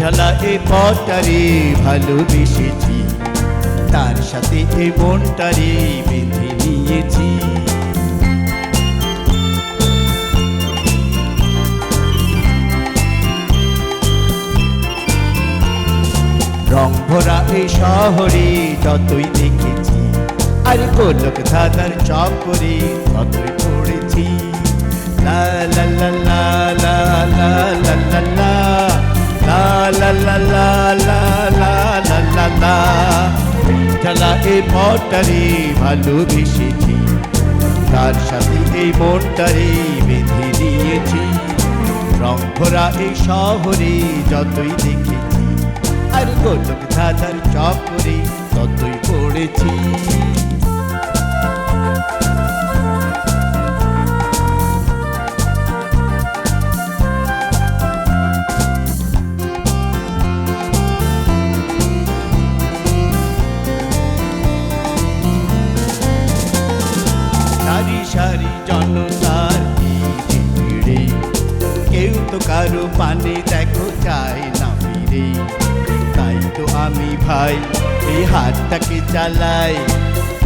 ঢালা এ পটারে ভালোবেসেছি তার সাথে এই মনটারে বেঁধে নিয়েছি। রং ভরা এই শহরে যতই দেখেছি, আর গোলক ধাঁধার চক্করে ততই পড়েছি। লা লা লা লা লা লা লা লা লা লা লা লা লা লা লা লা লা লা ঠেলা এই মনটারে ভালোবেসেছি তার সাথে এই মনটারে বেঁধে নিয়েছি রং ভরা এই শহরে যতই দেখেছি আর গোলক ধাঁধার চক্করে ততই পড়েছি সারি জনতার ভিড়ে। কেউ তো কারও পানে দেখো চায় না ফিরে। তাই তো আমি ভাই, এই হাতটাকে চালাই।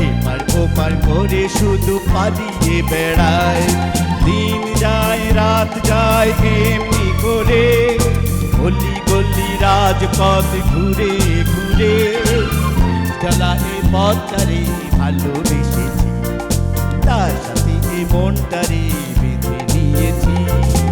এপার ওপার করে শুধু পালিয়ে বেড়ায় দিন যায়, রাত যায়, এমনি করে। গলি গলি রাজপথ ঘুরে ঘুরে। চলা এ পথটারে ভালোবেসেছি। তার সাথে এই মনটারে বেঁধে নিয়েছি।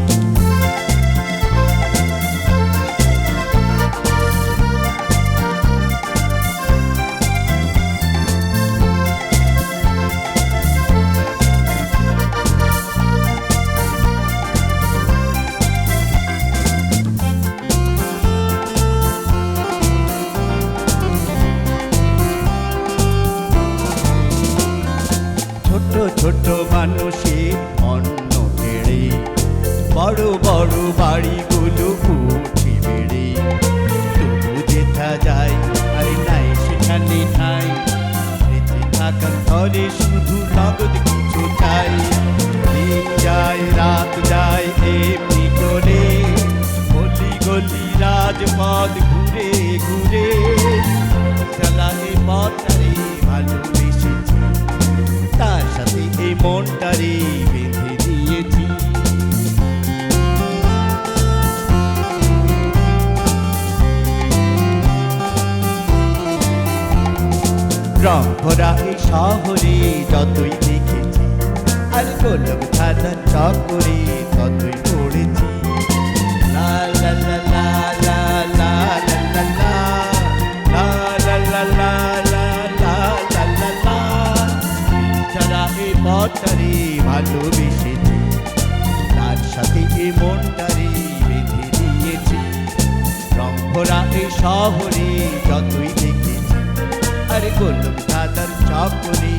ছোট মানুষে অন্ন কেড়ে, বড় বড় বাড়িগুলো উঠে বেড়ে। তবু যেথা যায় আরে নাই সেখানে বেঁচে থাকার শুধু নগদ কিছু চাই দিন যায়, রাত যায়, এমনি করে গলি গলি রাজপথ ঘুরে ঘুরে। চালালে পথটারে মনটারে বেঁধে দিয়েছি। রং ভরা এই শহরে যতই দেখেছি আর গোলক ধাঁধার চক্করে ততই পড়েছি। পথটারে ভালোবেসেছি। তার সাথে এ মনটারি বেঁধে দিয়েছি। রং ভরা এই শহরে যতই দেখেছি। আরে গোলক দাদার চকরে